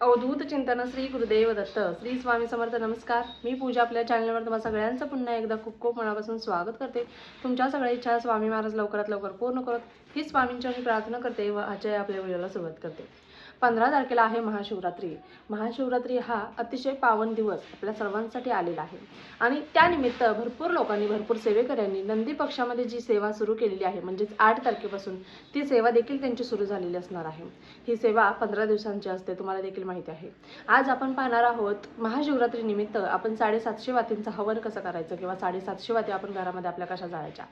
अवधूत चिंतन श्री गुरुदेव दत्त. श्री स्वामी समर्थ नमस्कार. मी पूजा आपल्या चॅनलवर तुम्हाला सगळ्यांचं पुन्हा एकदा खूप खूप मनापासून स्वागत करते. तुमच्या सगळ्या इच्छा स्वामी महाराज लवकरात लवकर पूर्ण करत ही स्वामींची मी प्रार्थना करते व आजच्या आपल्या व्हिडिओला सुरुवात करते. पंधरा तारखेला आहे महाशिवरात्री. महाशिवरात्री हा अतिशय पावन दिवस आपल्या सर्वांसाठी आलेला आहे. आणि त्यानिमित्त भरपूर लोकांनी भरपूर सेवेकऱ्यांनी नंदी पक्षामध्ये जी सेवा सुरू केलेली आहे म्हणजेच आठ तारखेपासून ती सेवा देखील त्यांची सुरू झालेली असणार आहे. ही सेवा पंधरा दिवसांची असते तुम्हाला देखील माहिती आहे. आज आपण पाहणार आहोत महाशिवरात्री निमित्त आपण साडेसातशे वातींचं हवन कसं करायचं किंवा साडेसातशे वाती आपण घरामध्ये आपल्या कशा जाळायच्या.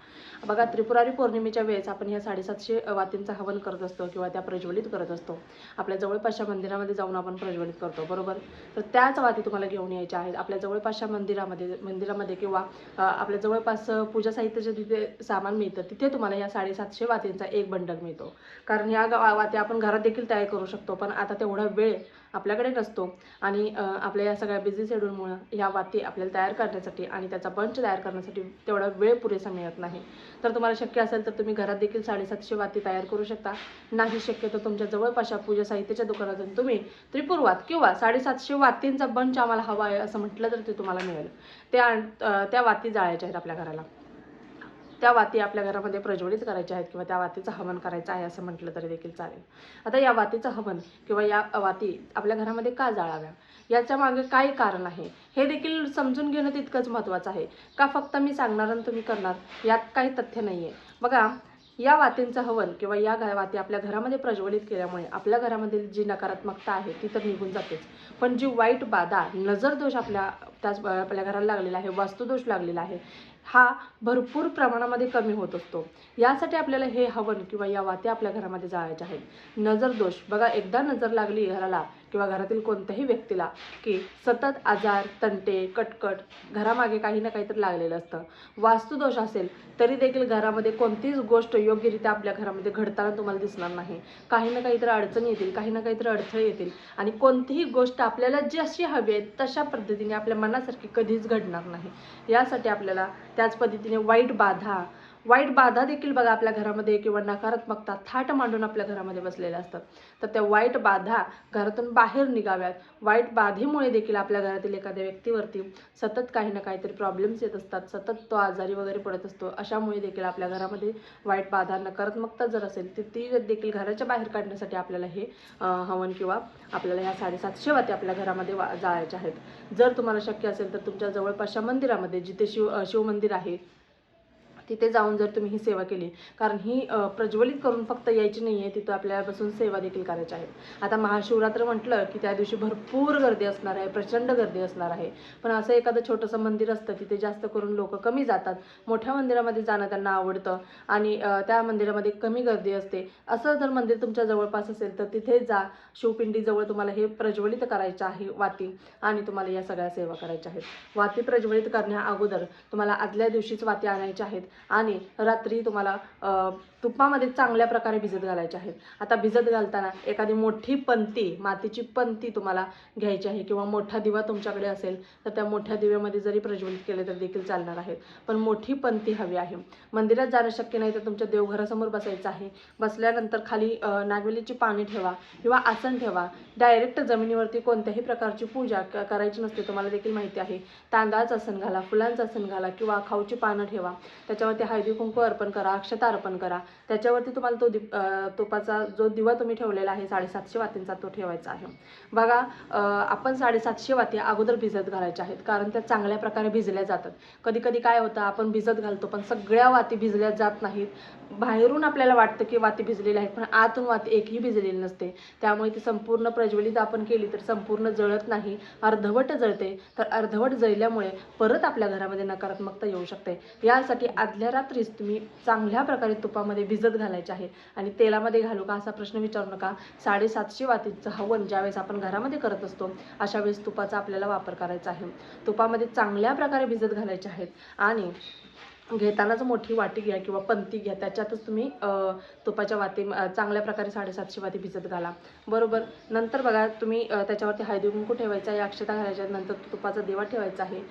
बघा त्रिपुरारी पौर्णिमेच्या वेळेस आपण ह्या साडेसातशे वातींचं हवन करत असतो किंवा त्या प्रज्वलित करत असतो. आपल्या जवळपासच्या मंदिरामध्ये जाऊन आपण प्रज्वलित करतो बरोबर? तर त्याच वाती तुम्हाला घेऊन यायच्या आहेत. आपल्या जवळपासच्या मंदिरामध्ये मंदिरामध्ये किंवा आपल्या जवळपास पूजा साहित्याचे तिथे सामान मिळतं तिथे तुम्हाला या साडेसातशे वातींचा एक बंडल मिळतो. कारण या वात्या आपण घरात देखील तयार करू शकतो पण आता तेवढा वेळ आपल्याकडे नसतो. आणि आपल्या या सगळ्या बिझी शेड्यूलमुळं ह्या वाती आपल्याला तयार करण्यासाठी आणि त्याचा बंच तयार करण्यासाठी तेवढा वेळ पुरेसा मिळत नाही. तर तुम्हाला शक्य असेल तर तुम्ही घरात देखील साडेसातशे वाती तयार करू शकता. नाही शक्य तर तुमच्या जवळपासच्या पूजा साहित्याच्या दुकानातून तुम्ही त्रिपुरवात किंवा साडेसातशे वातींचा बंच आम्हाला हवा आहे असं म्हटलं तर ते तुम्हाला मिळेल. त्या त्या वाती जाळायच्या आहेत आपल्या घराला. त्या वाती आपल्या घरामध्ये प्रज्वलित करायच्या आहेत किंवा त्या वातीचं हवन करायचं आहे असं म्हटलं तरी देखील चालेल. आता या वातीचं हवन किंवा या वाती आपल्या घरामध्ये का जाळाव्या? याच्या मागे काय कारण आहे? हे देखील समजून घेणं तितकंच महत्त्वाचं आहे. का फक्त मी सांगणार आणि तुम्ही करणार? यात काही तथ्य नाही आहे बघा या वातींचं हवन किंवा या वाती आपल्या घरामध्ये प्रज्वलित केल्यामुळे आपल्या घरामधील जी नकारात्मकता आहे ती तर निघून जातेच. पण जी वाईट बाधा नजर दोष आपल्या त्याच आपल्या घराला लागलेला आहे वास्तुदोष लागलेला आहे हा भरपूर प्रमाणामध्ये कमी होत असतो. यासाठी आपल्याला हे हवन किंवा या वात्या आपल्या घरामध्ये जाळायच्या आहेत. नजर दोष बघा एकदा नजर लागली घराला किंवा घरातील कोणत्याही व्यक्तीला की सतत आजार तंटे कटकट घरामागे काही ना काहीतरी लागलेलं असतं. वास्तुदोष असेल तरी देखील घरामध्ये कोणतीच गोष्ट योग्यरित्या आपल्या घरामध्ये घडताना तुम्हाला दिसणार नाही. काही ना काहीतरी अडचणी येतील काही ना काहीतरी अडथळे येतील आणि कोणतीही गोष्ट आपल्याला जशी हवी आहे तशा पद्धतीने आपल्या मनासारखी कधीच घडणार नाही. यासाठी आपल्याला त्याच पद्धतीने वाईट बाधा वाईट बाधा देखील बघा आपल्या घरामध्ये किंवा नकारात्मकता थाट मांडून आपल्या घरामध्ये बसलेल्या असतात. तर त्या वाईट बाधा घरातून बाहेर निघाव्यात. वाईट बाधेमुळे देखील आपल्या घरातील एखाद्या व्यक्तीवरती सतत काही ना काहीतरी प्रॉब्लेम्स येत असतात. सतत तो आजारी वगैरे पडत असतो. अशामुळे देखील आपल्या घरामध्ये वाईट बाधा नकारात्मकता जर असेल तर ती देखील घराच्या बाहेर काढण्यासाठी आपल्याला हे हवन किंवा आपल्याला ह्या साडेसातशे वाती आपल्या घरामध्ये वा जाळायच्या आहेत. जर तुम्हाला शक्य असेल तर तुमच्या जवळपासच्या मंदिरामध्ये जिथे शिव शिवमंदिर आहे तिथे जाऊन जर तुम्ही ही सेवा केली कारण ही प्रज्वलित करून फक्त यायची नाही आहे तिथं आपल्याला बसून सेवा देखील करायची आहे. आता महाशिवरात्र म्हटलं की त्या दिवशी भरपूर गर्दी असणार आहे प्रचंड गर्दी असणार आहे. पण असं एखादं छोटंसं मंदिर असतं तिथे जास्त करून लोक कमी जातात. मोठ्या मंदिरामध्ये जाणं त्यांना आवडतं आणि त्या मंदिरामध्ये कमी गर्दी असते. असं जर मंदिर तुमच्या जवळपास असेल तर तिथे जा. शिवपिंडीजवळ तुम्हाला हे प्रज्वलित करायचं आहे वाती. आणि तुम्हाला या सगळ्या सेवा करायच्या आहेत. वाती प्रज्वलित करण्या अगोदर तुम्हाला आदल्या दिवशीच वाती आणायच्या आहेत. आणि रात्री तुम्हाला तुपामध्ये चांगल्या प्रकारे भिजत घालायचे आहेत. आता भिजत घालताना एखादी मोठी पंती मातीची पंती तुम्हाला घ्यायची आहे किंवा मोठा दिवा तुमच्याकडे असेल तर त्या मोठ्या दिव्यामध्ये जरी प्रज्वलित केले तर देखील चालणार आहेत. पण मोठी पंती हवी आहे. मंदिरात जाणं शक्य नाही तर तुमच्या देवघरासमोर बसायचं आहे. बसल्यानंतर खाली नागवेलीची पाणी ठेवा किंवा आसन ठेवा. डायरेक्ट जमिनीवरती कोणत्याही प्रकारची पूजा करायची नसते तुम्हाला देखील माहिती आहे. तांदळाचं आसन घाला फुलांचं आसन घाला किंवा खाऊची पानं ठेवा. त्याच्या त्याच्यावरती हळदी कुंकू अर्पण करा अक्षता अर्पण करा. त्याच्यावरती तुम्हाला तो दीप तुपाचा जो दिवा तुम्ही ठेवलेला आहे साडेसातशे वातींचा तो ठेवायचा आहे. बघा आपण साडेसातशे वाती अगोदर भिजत घालायच्या आहेत कारण त्या चांगल्या प्रकारे भिजल्या जातात. कधी कधी काय होतं आपण भिजत घालतो पण सगळ्या वाती भिजल्या जात नाहीत. बाहेरून आपल्याला वाटतं की वाती भिजलेल्या आहेत पण आतून वाती एकही भिजलेली नसते. त्यामुळे ती संपूर्ण प्रज्वलित आपण केली तर संपूर्ण जळत नाही अर्धवट जळते. तर अर्धवट जळल्यामुळे परत आपल्या घरामध्ये नकारात्मकता येऊ शकते. यासाठी आदल्या रात्रीच तुम्ही चांगल्या प्रकारे तुपामध्ये भिजत घालायचे आहे. आणि तेलामध्ये घालू का असा प्रश्न विचारू नका. साडेसातशे वातीचं हवन ज्यावेळेस आपण घरामध्ये करत असतो अशा वेळेस तुपाचा आपल्याला वापर करायचा आहे. तुपामध्ये चांगल्या प्रकारे भिजत घालायचे आहेत. आणि घेतानाच मोठी वाटी घ्या किंवा पंती घ्या. त्याच्यातच तुम्ही तुपाच्या वाती चांगल्या प्रकारे साडेसातशे वाती भिजत घाला. बरोबर? नंतर बघा तुम्ही त्याच्यावरती हळदी कुंकू ठेवायचा आहे. अक्षता घालायच्या नंतर तुपाचा दिवा ठेवायचा आहे.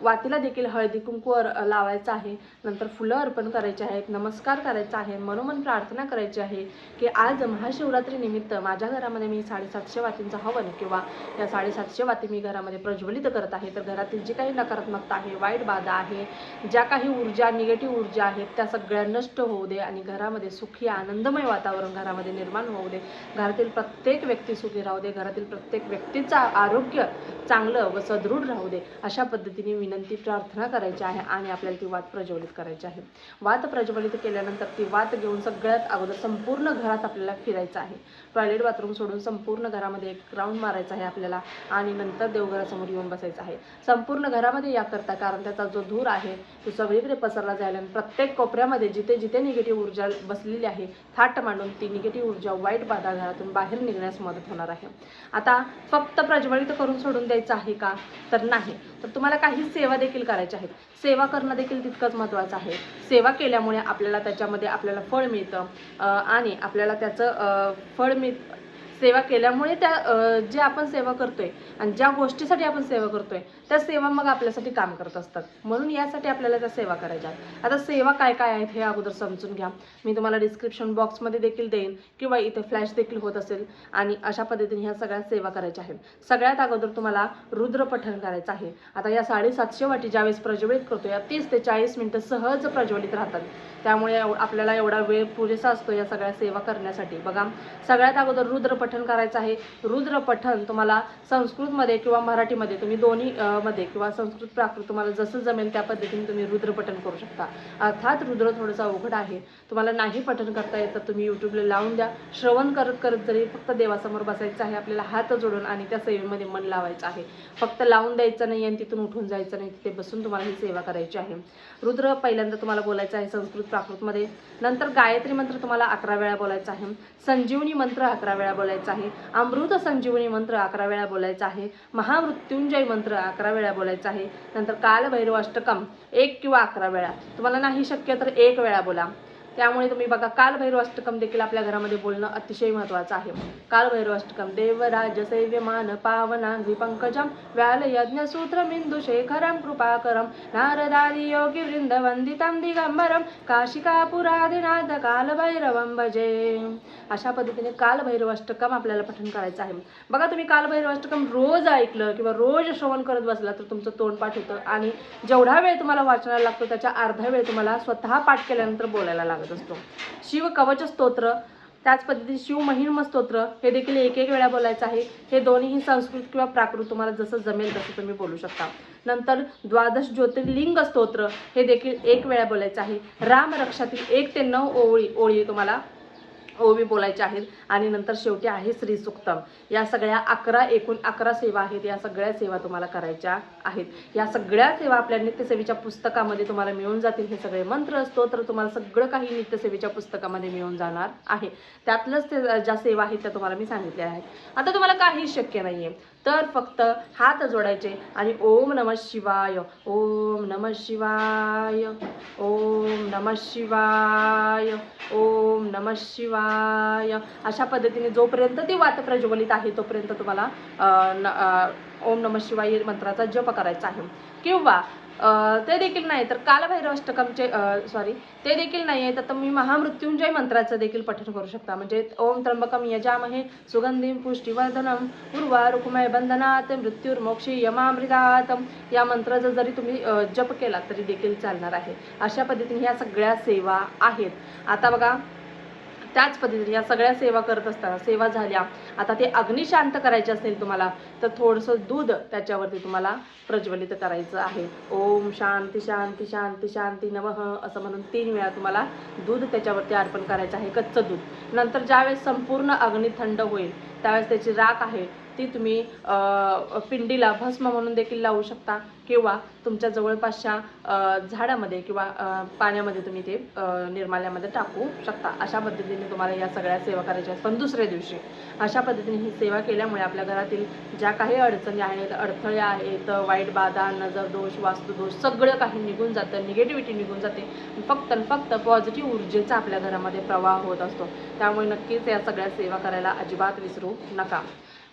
वातीला देखील हळदी कुंकू लावायचा लावायचं आहे. नंतर फुलं अर्पण करायचे आहेत. नमस्कार करायचा आहे. मनोमन प्रार्थना करायची आहे की आज महाशिवरात्रीनिमित्त माझ्या घरामध्ये मी साडेसातशे वातींचा हवन किंवा या साडेसातशे वाती मी घरामध्ये प्रज्वलित करत आहे. तर घरातील जी काही नकारात्मकता आहे वाईट बाधा आहे ज्या काही काही ऊर्जा निगेटिव्ह ऊर्जा आहेत त्या सगळ्या नष्ट होऊ दे आणि घरामध्ये सुखी आनंदमय वातावरण घरामध्ये निर्माण होऊ दे. घरातील प्रत्येक व्यक्ती सुखी राहू दे. घरातील प्रत्येक व्यक्तीचं आरोग्य चांगलं व सदृढ राहू दे. अशा पद्धतीने विनंती प्रार्थना करायची आहे आणि आपल्याला ती वात प्रज्वलित करायची आहे. वात प्रज्वलित केल्यानंतर ती वात घेऊन सगळ्यात अगोदर संपूर्ण घरात आपल्याला फिरायचं आहे. टॉयलेट बाथरूम सोडून संपूर्ण घरामध्ये एक राऊंड मारायचा आहे आपल्याला आणि नंतर देवघरासमोर येऊन बसायचं आहे. संपूर्ण घरामध्ये याकरता कारण त्याचा जो धूर आहे तो सगळीकडे पसरला जायला प्रत्येक कोपऱ्यामध्ये जिथे जिथे निगेटिव्ह ऊर्जा बसलेली आहे थाट मांडून ती निगेटिव्ह ऊर्जा वाईट बाधा घरातून बाहेर निघण्यास मदत होणार आहे. आता फक्त प्रज्वलित करून सोडून द्यायचं आहे का? तर नाही. तर तुम्हाला काही सेवा देखील करायच्या आहेत. सेवा करणं देखील तितकंच महत्त्वाचं आहे. सेवा केल्यामुळे आपल्याला त्याच्यामध्ये आपल्याला फळ मिळतं. आणि आपल्याला त्याचं फळ मिळ सेवा केल्यामुळे त्या जे आपण सेवा करतोय आणि ज्या गोष्टीसाठी आपण सेवा करतोय त्या सेवा मग आपल्यासाठी काम करत असतात. म्हणून यासाठी आपल्याला त्या सेवा करायच्या आहेत. आता सेवा काय काय आहेत हे अगोदर समजून घ्या. मी तुम्हाला डिस्क्रिप्शन बॉक्समध्ये देखील देईन किंवा इथे फ्लॅश देखील होत असेल आणि अशा पद्धतीने ह्या सगळ्या सेवा करायच्या आहेत. सगळ्यात अगोदर तुम्हाला रुद्र पठण करायचं आहे. आता या साडेसातशे वाटी ज्यावेळेस प्रज्वलित करतो या तीस ते चाळीस मिनिटं सहज प्रज्वलित राहतात. त्यामुळे आपल्याला एवढा वेळ पुरेसा असतो या सगळ्या सेवा करण्यासाठी. बघा सगळ्यात अगोदर रुद्रपठन करायचं आहे. रुद्रपठन तुम्हाला संस्कृतमध्ये किंवा मराठीमध्ये तुम्ही दोन्ही मध्ये किंवा संस्कृत प्राकृत तुम्हाला जसं जमेल त्या पद्धतीने तुम्ही रुद्रपठन करू शकता. अर्थात रुद्र थोडंसं अवघड आहे. तुम्हाला नाही पठन करता येतं तुम्ही यूट्यूबला लावून द्या. श्रवण करत करत जरी फक्त देवासमोर बसायचं आहे आपल्याला हात जोडून आणि त्या सेवेमध्ये मन लावायचं आहे. फक्त लावून द्यायचं नाही आणि तिथून उठून जायचं नाही तिथे बसून तुम्हाला ही सेवा करायची आहे. रुद्र पहिल्यांदा तुम्हाला बोलायचं आहे संस्कृत प्राकृतमध्ये. नंतर गायत्री मंत्र तुम्हाला अकरा वेळा बोलायचा आहे. संजीवनी मंत्र अकरा वेळा बोलायचा आहे. अमृत संजीवनी मंत्र अकरा वेळा बोलायचा आहे. महामृत्युंजय मंत्र अकरा वेळा बोलायचा आहे. नंतर कालभैरव अष्टकम एक किंवा अकरा वेळा. तुम्हाला नाही शक्य तर एक वेळा बोला. त्यामुळे तुम्ही बघा कालभैरव अष्टकम देखील आपल्या घरामध्ये बोलणं अतिशय महत्त्वाचं आहे. कालभैरव अष्टकम देवराज सैव्यमान पावनांगी पंकजम व्याल यज्ञ सूत्र बिंदू शेखरम कृपाकरम नारदादी योगी वृंद वंदितम दिगंबरम काशिकापुरादिनाथ कालभैरवम भजे. अशा पद्धतीने कालभैरव अष्टकम आपल्याला पठण करायचं आहे. बघा तुम्ही कालभैरव अष्टकम रोज ऐकलं किंवा रोज श्रवण करत बसला तर तुमचं तोंडपाठ होतं आणि जेवढा वेळ तुम्हाला वाचनाला लागतो त्याच्या अर्धा वेळ तुम्हाला स्वतः पाठ केल्यानंतर बोलायला लागतो. असतो. शिव कवच स्तोत्र त्याच पद्धतीने शिव महिम स्तोत्र हे देखील एक एक वेळा बोलायचं आहे. हे दोन्हीही संस्कृत किंवा प्राकृत तुम्हाला जसं जमेल तसं तुम्ही बोलू शकता. नंतर द्वादश ज्योतिर्लिंग स्तोत्र हे देखील एक वेळा बोलायचं आहे. रामरक्षातील एक ते नऊ ओळी ओळी तुम्हाला ओवी बोलायच्या आहेत. आणि नंतर शेवटी आहे श्री सुक्तम. या सगळ्या अकरा एकूण अकरा सेवा आहेत. या सगळ्या सेवा तुम्हाला करायच्या आहेत. या सगळ्या सेवा आपल्या नित्यसेवेच्या पुस्तकामध्ये तुम्हाला मिळून जातील. हे सगळे मंत्र असतो तर तुम्हाला सगळं काही नित्यसेवेच्या पुस्तकामध्ये मिळून जाणार आहे. त्यातलंच ते ज्या सेवा आहेत त्या तुम्हाला मी सांगितल्या आहेत. आता तुम्हाला काही शक्य नाही आहे तर फक्त हात जोडायचे आणि ओम नम शिवाय ओम नम शिवाय ओम नम शिवाय ओम नम शिवाय. अशा पद्धतीने जोपर्यंत ती वात प्रज्वलित आहे तोपर्यंत तुम्हाला ओम नम शिवाय मंत्राचा जप करायचा आहे. किंवा ते देखील नाही तर कालभैरव अष्टकमचे सॉरी ते देखील नाही आहे तर तुम्ही महामृत्युंजय मंत्राचं देखील पठण करू शकता. म्हणजे ओम त्र्यंबकम यजामहे सुगंधीम पुष्टीवर्धनम उर्वा रुक्मय बंधनात मृत्युर्मोक्षी यमामृतात या मंत्राचा जरी तुम्ही जप केला तरी देखील चालणार आहे. अशा पद्धतीने ह्या सगळ्या सेवा आहेत. आता बघा त्याच पद्धतीने या सगळ्या सेवा करत असताना सेवा झाल्या. आता ते अग्निशांत करायचे असेल तुम्हाला तर थोडंसं दूध त्याच्यावरती तुम्हाला प्रज्वलित करायचं आहे. ओम शांती शांती शांती शांती नमः असं म्हणून तीन वेळा तुम्हाला दूध त्याच्यावरती अर्पण करायचं आहे कच्चं दूध. नंतर ज्यावेळेस संपूर्ण अग्नी थंड होईल त्यावेळेस त्याची राख आहे ती तुम्ही पिंडीला भस्म म्हणून देखील लावू शकता किंवा तुमच्या जवळपासच्या झाडामध्ये किंवा पाण्यामध्ये तुम्ही ते निर्माल्यामध्ये टाकू शकता. अशा पद्धतीने तुम्हाला या सगळ्या सेवा करायच्या आहेत. पण दुसऱ्या दिवशी अशा पद्धतीने ही सेवा केल्यामुळे आपल्या घरातील ज्या काही अडचणी आहेत अडथळे आहेत वाईट बाधा नजर दोष वास्तुदोष सगळं काही निघून जातं निगेटिव्हिटी निघून जाते. फक्त फक्त पॉझिटिव्ह ऊर्जेचा आपल्या घरामध्ये प्रवाह होत असतो. त्यामुळे नक्कीच या सगळ्या सेवा करायला अजिबात विसरू नका.